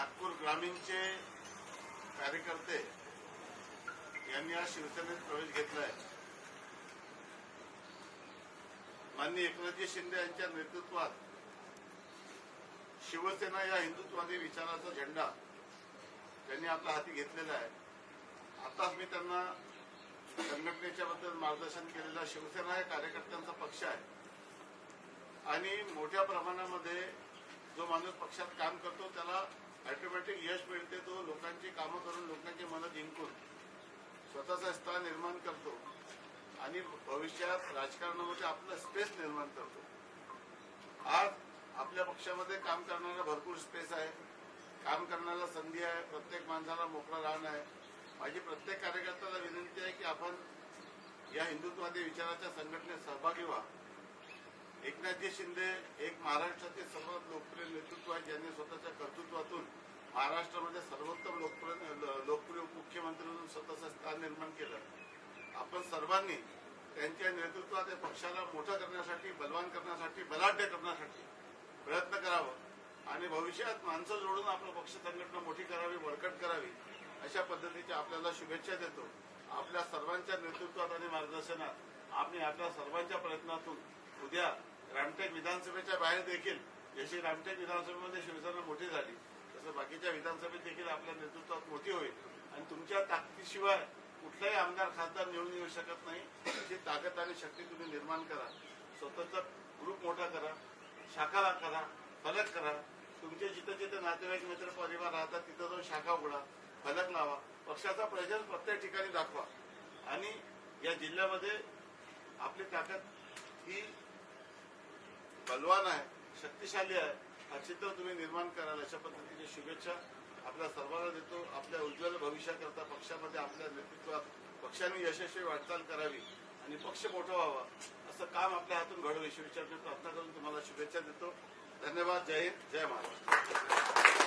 नागपूर ग्रामीणचे कार्यकर्ते यांनी आज शिवसेनेत प्रवेश घेतला आहे माननीय एकनाथजी शिंदे यांच्या नेतृत्वात शिवसेना या हिंदुत्वादी विचाराचा झेंडा त्यांनी आपल्या हाती घेतलेला आहे. आताच मी त्यांना संघटनेच्या बद्दल मार्गदर्शन केलेला शिवसेना हे कार्यकर्त्यांचा पक्ष आहे. आणि मोठ्या प्रमाणामध्ये जो माणूस पक्षात काम करतो त्याला ऑटोमॅटिक यश मिळते तो लोकांची कामं करून लोकांची मनं जिंकून स्वतःचा स्थान निर्माण करतो आणि भविष्यात राजकारणामध्ये आपलं स्पेस निर्माण करतो. आज आपल्या पक्षामध्ये काम करणारा भरपूर स्पेस आहे. काम करण्याला संधी आहे. प्रत्येक माणसाला मोकळा राहणं आहे. माझी प्रत्येक कार्यकर्त्याला विनंती आहे की आपण या हिंदुत्ववादी विचाराच्या संघटनेत सहभागी व्हा. एकनाथजी शिंदे एक महाराष्ट्रातील सर्वात लोकप्रिय नेतृत्व आहे ज्यांनी स्वतःच्या कर्तृत्वातून महाराष्ट्रामध्ये सर्वोत्तम लोकप्रिय लोकप्रिय मुख्यमंत्री म्हणून स्वतःचं स्थान निर्माण केलं. आपण सर्वांनी त्यांच्या नेतृत्वात या पक्षाला मोठं करण्यासाठी बलवान करण्यासाठी बलाढ्य करण्यासाठी प्रयत्न करावं आणि भविष्यात माणसं जोडून आपलं पक्ष संघटना मोठी करावी बळकट करावी अशा पद्धतीच्या आपल्याला शुभेच्छा देतो. आपल्या सर्वांच्या नेतृत्वात आणि मार्गदर्शनात आम्ही आपल्या सर्वांच्या प्रयत्नातून उद्या रामटेक विधानसभेच्या बाहेर देखील जशी रामटेक विधानसभेमध्ये शिवसेना मोठी झाली तसं बाकीच्या विधानसभेत देखील आपल्या नेतृत्वात मोठी होईल. आणि तुमच्या ताकदीशिवाय कुठलाही आमदार खासदार निवडून येऊ शकत नाही. अशी ताकद आणि शक्ती तुम्ही निर्माण करा. स्वतःचा ग्रुप मोठा करा शाखा करा फलक करा. तुमचे जिथं जिथं नातेवाईक मित्र परिवार राहतात तिथं जाऊन शाखा उघडा फलक लावा. पक्षाचा प्रेझेन्स प्रत्येक ठिकाणी दाखवा. आणि या जिल्ह्यामध्ये आपली ताकद ही बलवान आहे शक्तिशाली आहे. हा चित्र तुम्ही निर्माण कराल अशा पद्धतीची शुभेच्छा आपल्या सर्वांना देतो. आपल्या उज्ज्वल भविष्याकरता पक्षामध्ये आपल्या नेतृत्वात पक्षाने यशस्वी वाटचाल करावी आणि पक्ष मोठा व्हावा. असं काम आपल्या हातून घडवू. ईश्वरीच्या प्रार्थना करून तुम्हाला शुभेच्छा देतो. धन्यवाद. जय हिंद. जय महाराष्ट्र.